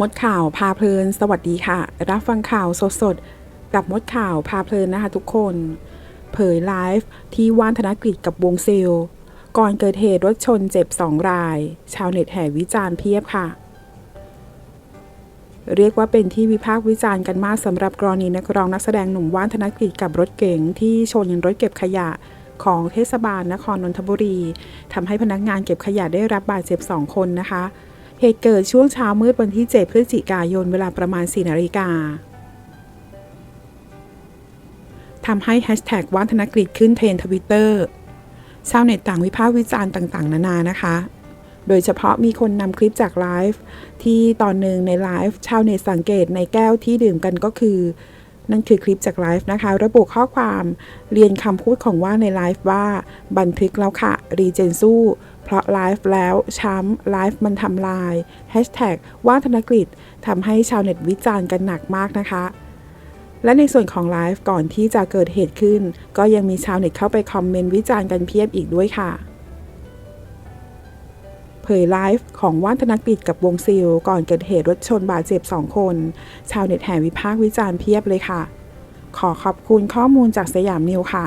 มดข่าวพาเพลิน สวัสดีค่ะ รับฟังข่าวสดๆกับมดข่าวพาเพลินนะคะทุกคน เผยไลฟ์ที่ว่านธนกฤษกับวงเซล ก่อนเกิดเหตุรถชนเจ็บสองราย ชาวเน็ตแห่วิจารณ์เพียบค่ะ เรียกว่าเป็นที่วิพากษ์วิจารณ์กันมากสำหรับกรณีนักร้องนักแสดงหนุ่มว่านธนกฤษกับรถเก๋งที่ชนรถเก็บขยะของเทศบาลนครนนทบุรีทำให้พนักงานเก็บขยะได้รับบาดเจ็บสองคนนะคะ เหตุเกิดช่วงเช้ามืดวันที่ 7 พฤศจิกายนเวลาประมาณ 4 นาฬิกาทำให้แฮชแท็กว่านธนกฤษขึ้นเทรนทวิตเตอร์ชาวเน็ตต่างวิพากษ์วิจารณ์ต่าง ๆ นานานะคะ โดยเฉพาะมีคนนำคลิปจากไลฟ์ที่ตอนหนึ่งในไลฟ์ชาวเน็ตสังเกตในแก้วที่ดื่มกันก็คือ นั่นคือคลิปจากไลฟ์นะคะ ระบุข้อความเรียนคำพูดของว่าในไลฟ์ว่า บันทึกแล้วค่ะ รีเจนสู้ เพราะไลฟ์แล้วช้ำไลฟ์มันทำลายแฮชแท็กว่าธนกฤษทำให้ชาวเน็ตวิจารณ์กันหนักมากนะคะ และในส่วนของไลฟ์ก่อนที่จะเกิดเหตุขึ้น ก็ยังมีชาวเน็ตเข้าไปคอมเมนต์วิจารณ์กันเพียบอีกด้วยค่ะเผยไลฟ์ของว่านธนกฤษกับวงซิล ก่อนเกิดเหตุรถชนบาดเจ็บสองคน ชาวเน็ตแห่วิพากษ์วิจารณ์เพียบเลยค่ะ ขอขอบคุณข้อมูลจากสยามนิวค่ะ